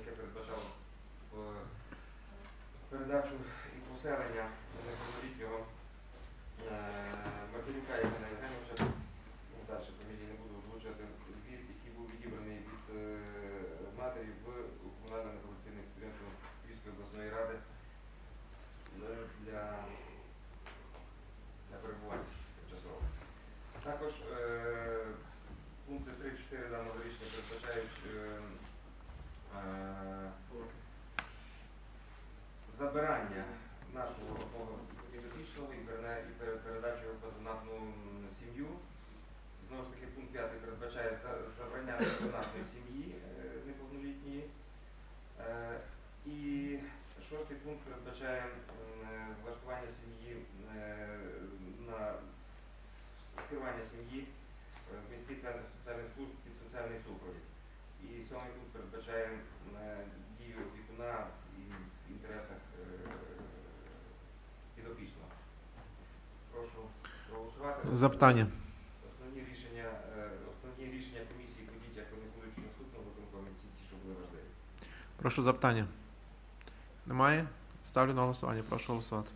яке передбачало е, передачу і поселення неповнолітнього е, Мартинюка Євгена Євгеновича, ну, далі фамілії не буду озвучувати, від, який був відібраний від е, матері в комунальне некомерційне підприємство Львівської обласної ради для, для перебування тимчасово. Також забирання нашого підопічного і передачу в патронатну сім'ю. Знову ж таки, пункт 5 передбачає забрання патронатної сім'ї е, неповнолітньої. Е, І шостий пункт передбачає е, влаштування сім'ї на скерування сім'ї в міський центр соціальних служб під соціальний супровід. І сьомий пункт передбачає дію опікуна і в інтересах е, підопічного. Прошу проголосувати. Запитання. Основні рішення, е, основні рішення комісії по дітях вони будуть в наступному виконкомі, ті, що були важливі. Прошу запитання. Немає? Ставлю на голосування. Прошу голосувати.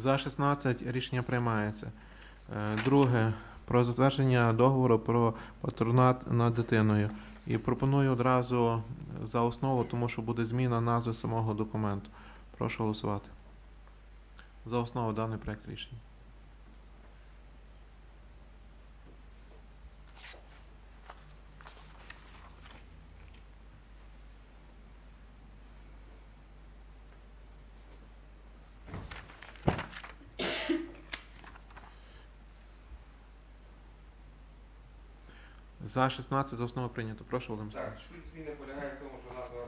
За 16 рішення приймається. Е, Друге. Про затвердження договору про патронат над дитиною. І пропоную одразу за основу, тому що буде зміна назви самого документу. Прошу голосувати. За основу даний проект рішення. За 16 за основу прийнято. Прошу, Володимир Так, Олександрович. суть зміни полягає в тому, що назва е,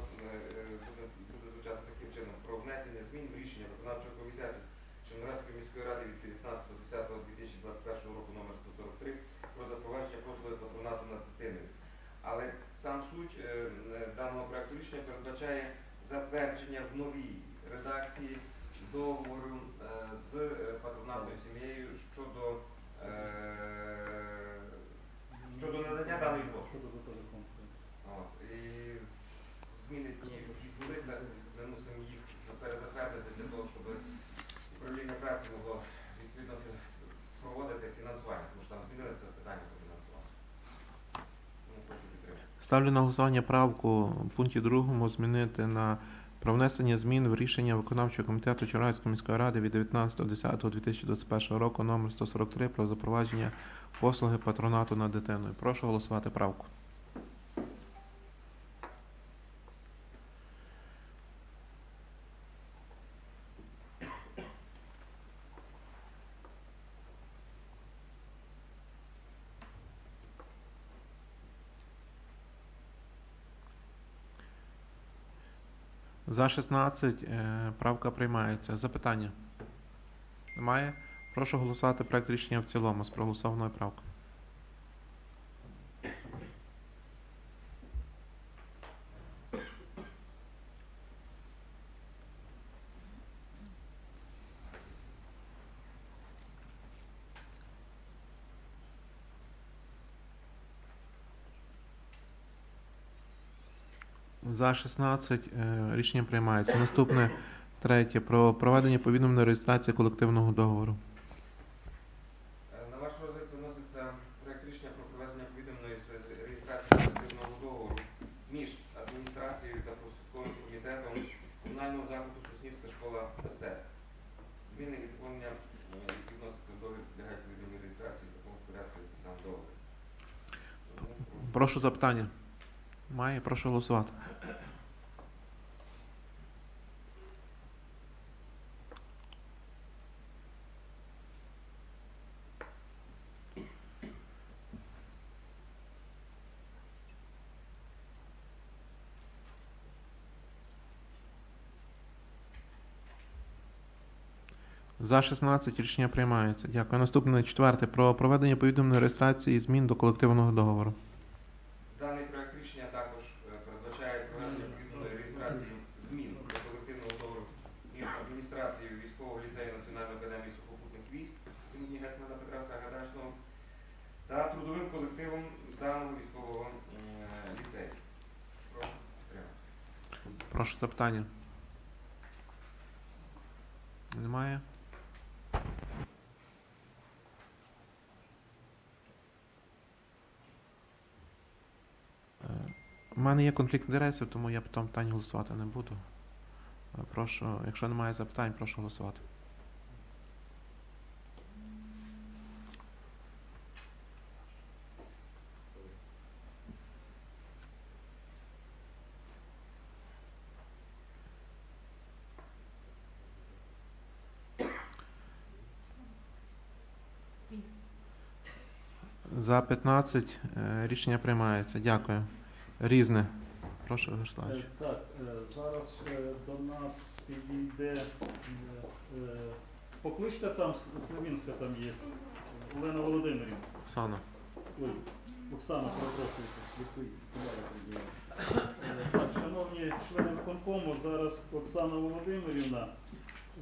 буде, буде звучати таким чином про внесення змін в рішення виконавчого комітету Чернівецької міської ради від 19.10.2021 року номер 143 про запровадження послуги патронату над дитиною. Але сам суть е, е, даного проекту рішення передбачає затвердження в новій редакції договору е, з е, патронатною сім'єю щодо, е, даної послуги. От, і зміни ті відбулися, ми мусимо їх за- перезатвердити для того, щоб управління праці могло відповідно проводити фінансування, тому що там змінилися питання по фінансуванню. Тому прошу підтримати. Ставлю на голосування правку в пункті 2 змінити на про внесення змін в рішення виконавчого комітету Чернівецької міської ради від 19.10.2021 року номер 143 про запровадження послуги патронату над дитиною. Прошу голосувати правку. За 16 е, правка приймається. Запитання? Немає? Прошу голосувати проект рішення в цілому з проголосованою правкою. За 16 е, рішення приймається. Наступне третє про проведення повідомленої реєстрації колективного договору. Е, На ваш розгляд виноситься проект рішення про проведення повідомленої реєстрації колективного договору між адміністрацією та профспілковим комітетом комунального закладу Соснівська школа мистецтв. Зміни і доповнення, е, які вносяться в договір, підлягають повідомленій реєстрації в такому порядку, як і сам договір. Прошу запитання. Має, прошу голосувати. За 16 рішення приймається. Дякую. Наступне четверте про проведення повідомленої реєстрації змін до колективного договору. Даний проект рішення також е, передбачає проведення повідомленої реєстрації змін до колективного договору між адміністрацією військового ліцею Національної академії сухопутних військ імені Гетьмана Петра Сагадачного та трудовим колективом даного військового е, ліцею. Прошу підтримати. Прошу запитання. Мене є конфлікт інтересів, тому я по тому питанні голосувати не буду. Е, Прошу, якщо немає запитань, прошу голосувати. За 15 е, рішення приймається. Дякую. Різне. Прошу, Е, Так, е, зараз е, до нас підійде. Покличте там, Славінська там є. Олена Володимирівна. Оксана. Ой, Оксана, перепрошую. Е, Так, шановні члени виконкому, зараз Оксана Володимирівна,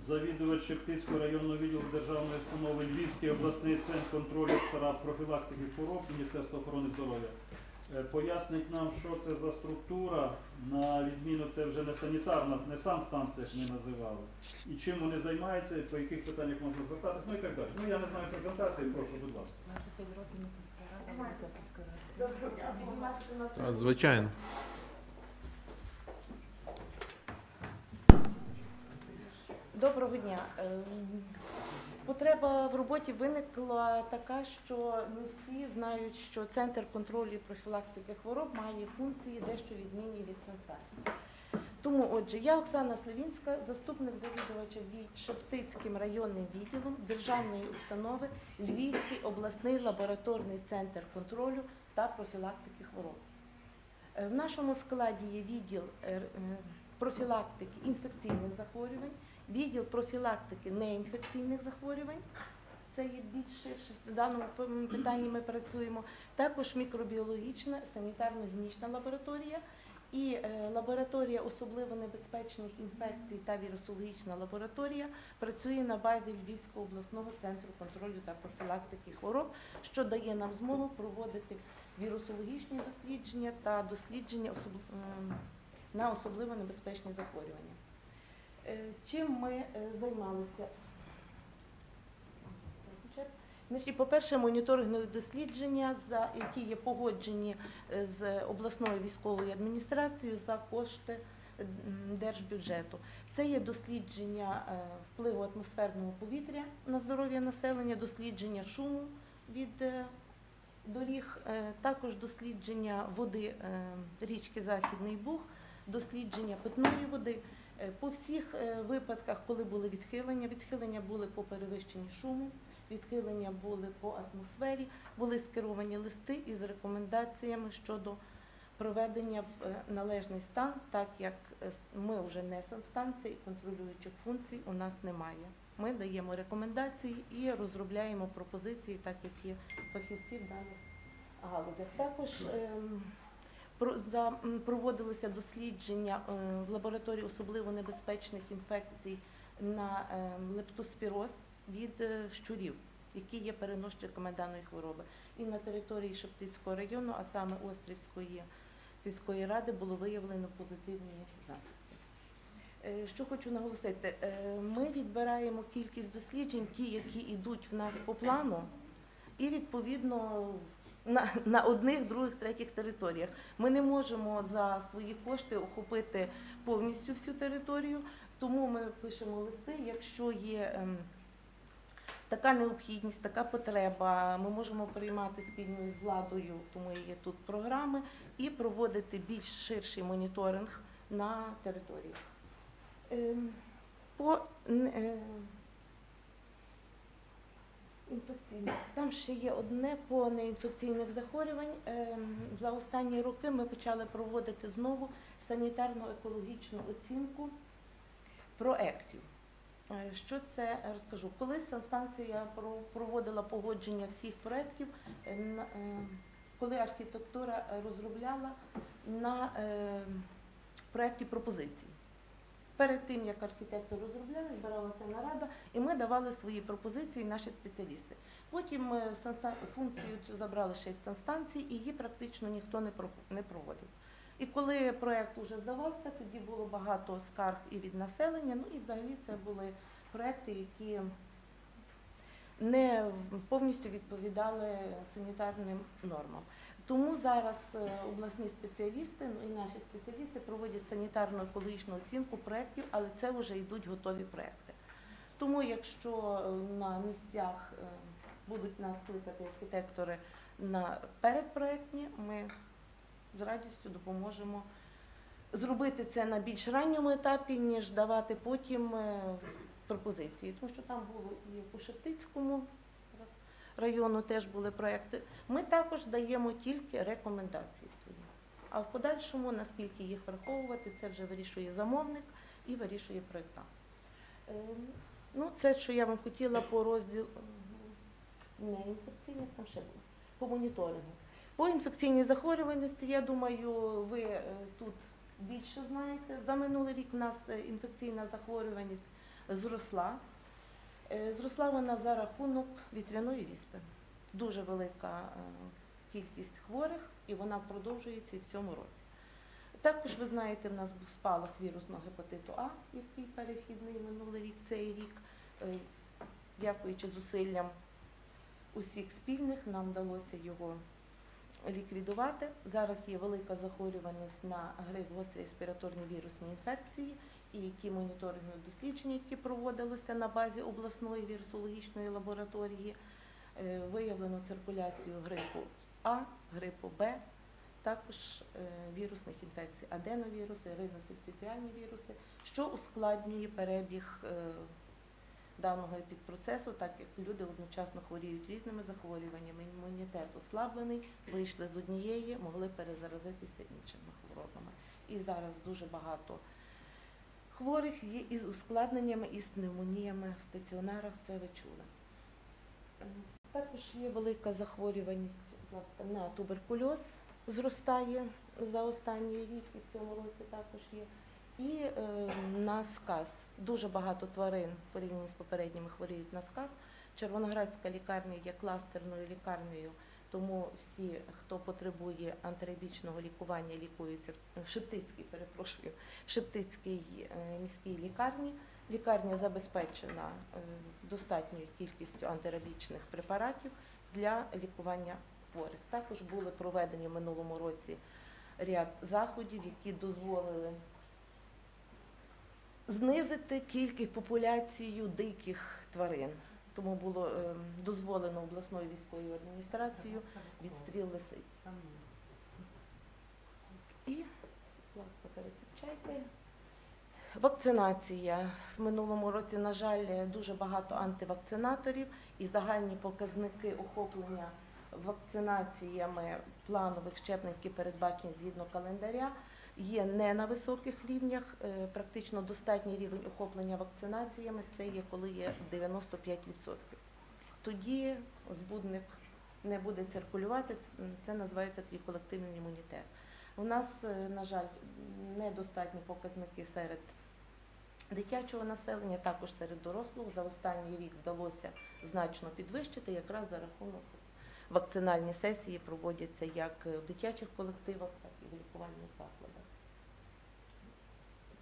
завідувач Шептицького районного відділу Державної установи Львівський обласний центр контролю та профілактики хвороб Міністерства охорони здоров'я. Е, Пояснить нам, що це за структура, на відміну це вже не санітарна, не санстанція, як ми називали. І чим вони займаються, і по яких питаннях можна звертатися, ну і так далі. Ну я не знаю презентації, прошу, будь ласка. 25 років не сільська рада, вийшла сільська рада. Та, Звичайно. Доброго дня. Потреба в роботі виникла така, що не всі знають, що Центр контролю і профілактики хвороб має функції дещо відмінні від Сенсаті. Тому, отже, я Оксана Славінська, заступник завідувача від Шептицьким районним відділом Державної установи Львівський обласний лабораторний центр контролю та профілактики хвороб. Е, В нашому складі є відділ е, е, профілактики інфекційних захворювань, відділ профілактики неінфекційних захворювань. Це є більш ширше в даному питанні. Ми працюємо. Також мікробіологічна санітарно-гінічна лабораторія і е, лабораторія особливо небезпечних інфекцій та вірусологічна лабораторія працює на базі Львівського обласного центру контролю та профілактики хвороб, що дає нам змогу проводити вірусологічні дослідження та дослідження на особливо небезпечні захворювання. Е, Чим ми е, займалися? Значить, по-перше, моніторингові дослідження, за які є погоджені е, з обласною військовою адміністрацією за кошти держбюджету. Це є дослідження впливу атмосферного повітря на здоров'я населення, дослідження шуму від доріг, також дослідження води річки Західний Буг, дослідження питної води. Е, По всіх е, випадках, коли були відхилення, відхилення були по перевищенні шуму, відхилення були по атмосфері, були скеровані листи із рекомендаціями щодо проведення в е, належний стан, так як ми вже не санстанція і контролюючих функцій у нас немає. Ми даємо рекомендації і розробляємо пропозиції, так як є фахівці в даних галузях. Також проводилися дослідження е, в лабораторії особливо небезпечних інфекцій на ем, лептоспіроз від е, щурів, які є переносчиками даної хвороби. І на території Шептицького району, а саме Острівської сільської ради, було виявлено позитивні. Е, Що хочу наголосити, Е, ми відбираємо кількість досліджень, ті, які йдуть в нас по плану, і відповідно на, на одних, других, третіх територіях. Ми не можемо за свої кошти охопити повністю всю територію, тому ми пишемо листи, якщо є. ем, Така необхідність, така потреба. Ми можемо приймати спільно із владою, тому є тут програми, і проводити більш ширший моніторинг на території. Ем, По е, інфекційних. Там ще є одне по неінфекційних захворювань. Ем, За останні роки ми почали проводити знову санітарно-екологічну оцінку проєктів. Е, Що це розкажу? Коли санстанція проводила погодження всіх проєктів, е, е, коли архітектура розробляла на проєкті пропозиції. Перед тим, як архітектор розробляв, збиралася нарада, і ми давали свої пропозиції, наші спеціалісти. Потім функцію цю забрали ще й в санстанції, і її практично ніхто не проводив. І коли проєкт уже здавався, тоді було багато скарг і від населення. Ну і взагалі це були проекти, які не повністю відповідали санітарним нормам. Тому зараз е, обласні спеціалісти, ну і наші спеціалісти проводять санітарну екологічну оцінку проєктів, але це вже йдуть готові проекти. Тому, якщо е, на місцях е, будуть нас кликати архітектори на передпроектні, ми з радістю допоможемо зробити це на більш ранньому етапі, ніж давати потім е, пропозиції. Тому що там було і по Шептицькому району теж були проекти. Ми також даємо тільки рекомендації свої. А в подальшому, наскільки їх враховувати, це вже вирішує замовник і вирішує проєктант. Ем, Ну, це, що я вам хотіла по розділу не інфекційних, там ще було, по моніторингу. По інфекційній захворюваності, я думаю, ви е, тут більше знаєте. За минулий рік в нас е, інфекційна захворюваність зросла. Е, Зросла вона за рахунок вітряної віспи. Дуже велика е, кількість хворих, і вона продовжується і в цьому році. Також ви знаєте, в нас був спалах вірусного гепатиту А, який перехідний минулий рік, цей рік. Е, Дякуючи зусиллям усіх спільних, нам вдалося його ліквідувати. Зараз є велика захворюваність на грип гострі респіраторні вірусні інфекції, і ті моніторингові дослідження, які проводилися на базі обласної вірусологічної лабораторії, е, виявлено циркуляцію грипу А, грипу Б, також е, вірусних інфекцій, аденовіруси, риносинтезіальні віруси, що ускладнює перебіг е, даного епідпроцесу, так як люди одночасно хворіють різними захворюваннями. Імунітет ослаблений, вийшли з однієї, могли перезаразитися іншими хворобами. І зараз дуже багато хворих є із ускладненнями, із пневмоніями в стаціонарах, це ви чули. Також є велика захворюваність на туберкульоз, зростає за останній рік, і в цьому році також є. І е, на сказ. Дуже багато тварин порівняно з попередніми хворіють на сказ. Червоноградська лікарня є кластерною лікарнею, тому всі, хто потребує антирабічного лікування, лікуються в Шептицькій, перепрошую, Шептицькій е, міській лікарні. Лікарня забезпечена е, достатньою кількістю антирабічних препаратів для лікування хворих. Також були проведені в минулому році ряд заходів, які дозволили знизити кількість популяцію диких тварин. Тому було е, дозволено обласною військовою адміністрацією відстріл лисиць. І, ласка, переключайте. Вакцинація. В минулому році, на жаль, дуже багато антивакцинаторів і загальні показники охоплення вакцинаціями планових щеплень, які передбачені згідно календаря, є не на високих рівнях. Е, Практично достатній рівень охоплення вакцинаціями це є коли є 95%. Тоді збудник не буде циркулювати, це- називається тоді колективний імунітет. У нас, е, на жаль, недостатні показники серед дитячого населення, також серед дорослого. За останній рік вдалося значно підвищити якраз за рахунок вакцинальні сесії проводяться як в дитячих колективах, так і в лікувальних закладах.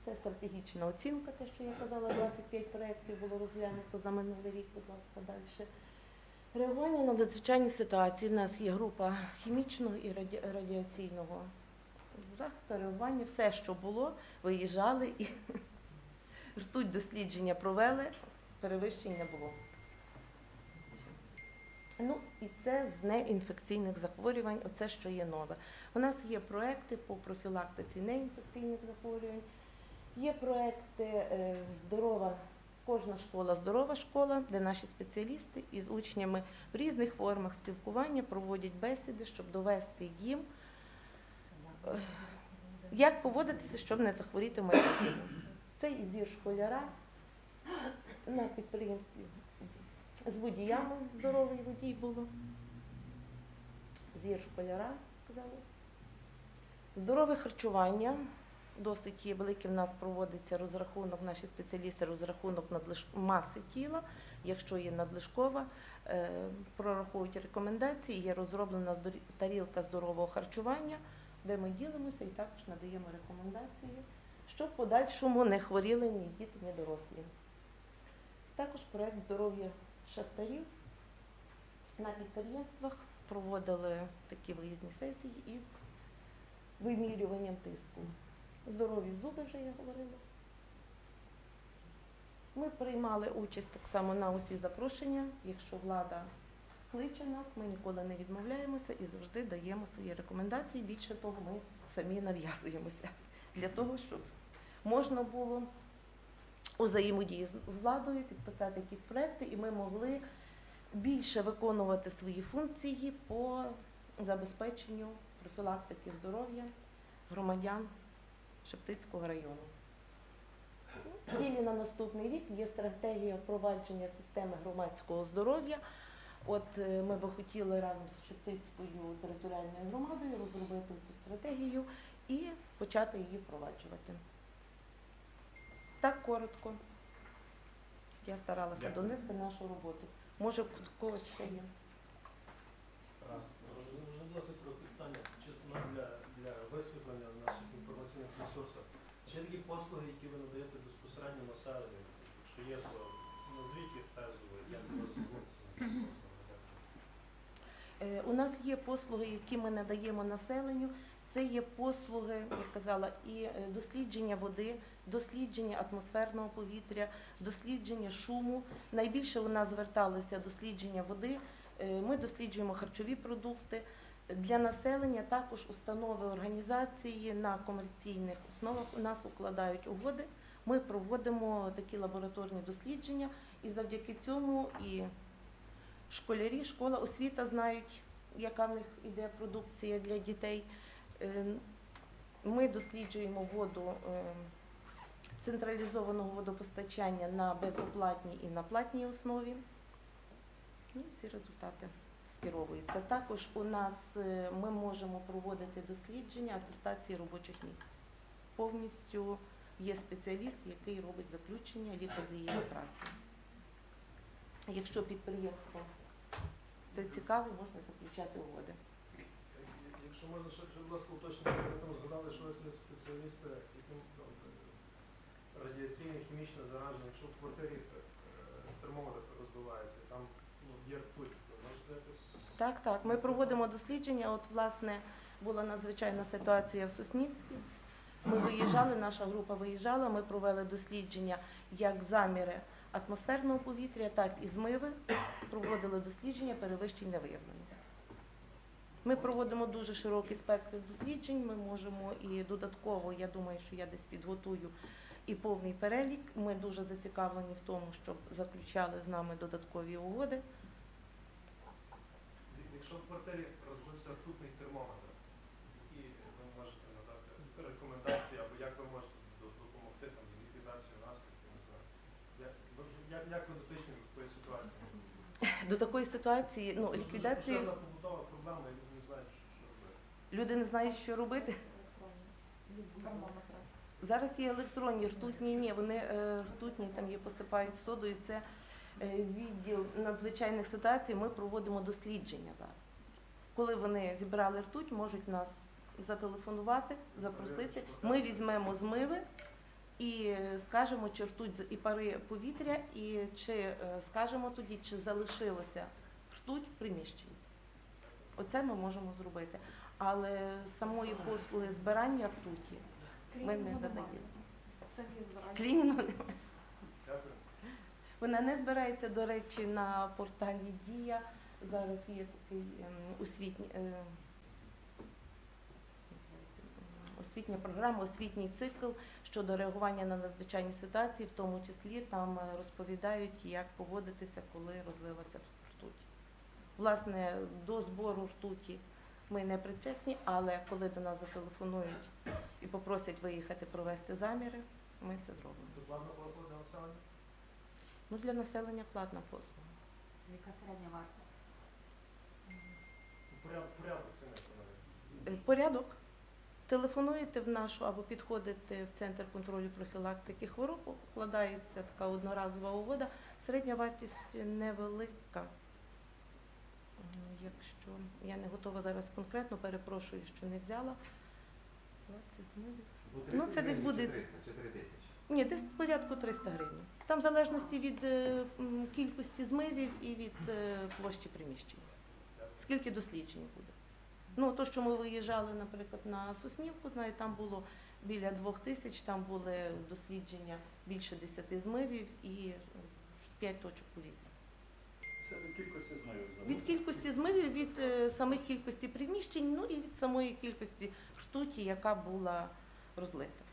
Це стратегічна оцінка, те, що я казала, 25 проєктів було розглянуто за минулий рік, будь ласка, далі. Реагування на надзвичайні ситуації. У нас є група хімічного і раді- радіаційного захисту, реагування. Все, що було, виїжджали і ртуть дослідження провели, перевищень не було. Ну і це з неінфекційних захворювань, оце що є нове. У нас є проекти по профілактиці неінфекційних захворювань, є проекти е, здорова, кожна школа здорова школа, де наші спеціалісти із учнями в різних формах спілкування проводять бесіди, щоб довести їм, е, як поводитися, щоб не захворіти в майбутньому. Це і зір школяра на підприємстві з водіями здоровий водій було. Зір школяра, сказали. Здорове харчування. Досить є великий. В нас проводиться розрахунок, наші спеціалісти розрахунок надлиш... маси тіла. Якщо є надлишкова, е, прораховують рекомендації. Є розроблена тарілка здорового харчування, де ми ділимося і також надаємо рекомендації, щоб в подальшому не хворіли ні діти, ні дорослі. Також проект здоров'я шахтарів на підприємствах проводили такі виїзні сесії із вимірюванням тиску. Здорові зуби вже я говорила. Ми приймали участь так само на усі запрошення. Якщо влада кличе нас, ми ніколи не відмовляємося і завжди даємо свої рекомендації. Більше того, ми самі нав'язуємося для того, щоб можна було у взаємодії з- владою підписати якісь проекти, і ми могли більше виконувати свої функції по забезпеченню профілактики здоров'я громадян Шептицького району. Цілі на наступний рік є стратегія впровадження системи громадського здоров'я. От е, ми би хотіли разом з Шептицькою територіальною громадою розробити цю стратегію і почати її впроваджувати. Так коротко. Я старалася Дякую. донести нашу роботу. Може, в когось ще є. Раз. Вже досить трохи питання чисто нам для, для висвітлення наших інформаційних ресурсів. Чи такі послуги, які ви надаєте безпосередньо населенню? Якщо є, то назвіть їх тезово, як у вас. Е, У нас є послуги, які ми надаємо населенню. Це є послуги, я казала, і е, дослідження води, дослідження атмосферного повітря, дослідження шуму. Найбільше у нас зверталися дослідження води. Е, Ми досліджуємо харчові продукти. Для населення також установи організації на комерційних основах у нас укладають угоди. Ми проводимо такі лабораторні дослідження, і завдяки цьому і школярі, школа, освіта знають, яка в них іде продукція для дітей. Е, Ми досліджуємо воду е, централізованого водопостачання на безоплатній і на платній основі. Ну, всі результати скеровуються. Також у нас е, ми можемо проводити дослідження атестації робочих місць. Повністю є спеціаліст, який робить заключення лікар з її праці. Якщо підприємство це цікаво, можна заключати угоди. Якщо можна ще, будь ласка, уточнити, ви там згадали, що ви є спеціалісти, яким е, радіаційне, хімічне зараження, якщо в квартирі е, термометр розбивається, там ну, є ртуть, ви Так, так. Ми проводимо дослідження. От, власне, була надзвичайна ситуація в Соснівській. Ми виїжджали, наша група виїжджала, ми провели дослідження як заміри атмосферного повітря, так і змиви. Проводили дослідження, перевищень не виявлено. Ми проводимо дуже широкий спектр досліджень. Ми можемо і додатково, я думаю, що я десь підготую і повний перелік. Ми дуже зацікавлені в тому, щоб заключали з нами додаткові угоди. Якщо в квартирі розбився ртутний термометр, які ви можете надати рекомендації, або як ви можете допомогти там, з ліквідацією наслідків, не знаю. Як, як, як ви дотичні до такої ситуації? До такої ситуації, ну, ліквідації, поширена побутова проблема, і люди не знають, що, робити. люди не знають, що робити. Зараз є електронні ртутні, ні, вони е, ртутні, там є посипають содою. Це е, відділ надзвичайних ситуацій. Ми проводимо дослідження зараз. Коли вони зібрали ртуть, можуть нас зателефонувати, запросити. Ми візьмемо змиви і е, скажемо, чи ртуть і пари повітря, і чи е, скажемо тоді, чи залишилося ртуть в приміщенні. Оце ми можемо зробити. Але самої послуги збирання ртуті ми не додаємо. Клінінгу немає. Вона не збирається, до речі, на порталі Дія. Зараз є такий ем, освітній. е, Освітня програма, освітній цикл щодо реагування на надзвичайні ситуації, в тому числі там е, розповідають, як поводитися, коли розлилася ртуть. Власне, до збору ртуті ми не причетні, але коли до нас зателефонують і попросять виїхати провести заміри, ми це зробимо. Це населення? Ну, для населення платна послуга. Яка середня вартість? Порядок, ціни встановлює. Е, Порядок. Телефонуєте в нашу або підходите в центр контролю профілактики хвороб, укладається така одноразова угода. Середня вартість невелика. Якщо я не готова зараз конкретно, перепрошую, що не взяла. 20. Ну, це десь буде- 300 чи 3 тисячі. Ні, десь порядку 300 гривень. Там в залежності від е, м, кількості змивів і від е, площі приміщення. Скільки досліджень буде. Ну, то, що ми виїжджали, наприклад, на Соснівку, знаю, там було біля двох тисяч, там були дослідження більше 10 змивів і 5 точок повітря. Це від кількості змивів. Від кількості змивів, від е, самих кількості приміщень, ну і від самої кількості ртуті, яка була розлита. Немає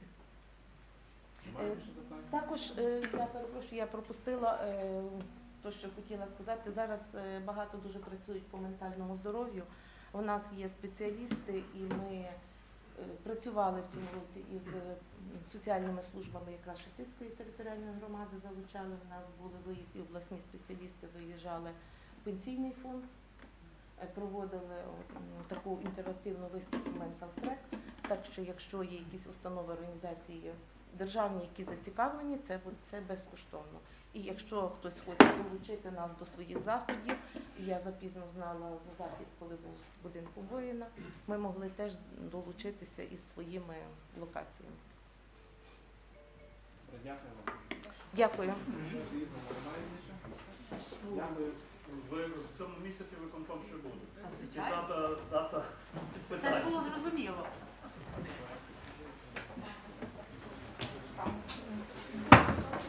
Е, більше запитань? Також е, я перепрошую, я пропустила е, те, що хотіла сказати. Зараз е, багато дуже працюють по ментальному здоров'ю. У нас є спеціалісти, і ми е, працювали в цьому році із е, соціальними службами якраз Шептицької територіальної громади. Залучали в нас були виїзд, і обласні спеціалісти виїжджали в пенсійний фонд. е, Проводили таку інтерактивну виставку Mental Track. Так що, якщо є якісь установи організації державні, які зацікавлені, це, це безкоштовно. І якщо хтось хоче долучити нас до своїх заходів, я запізно знала за захід, коли був з будинком воїна, ми могли теж долучитися із своїми локаціями. Дякую вам. Дякую. Ви в цьому місяці виконком ще буде. А, звичайно. дата, дата Це було зрозуміло.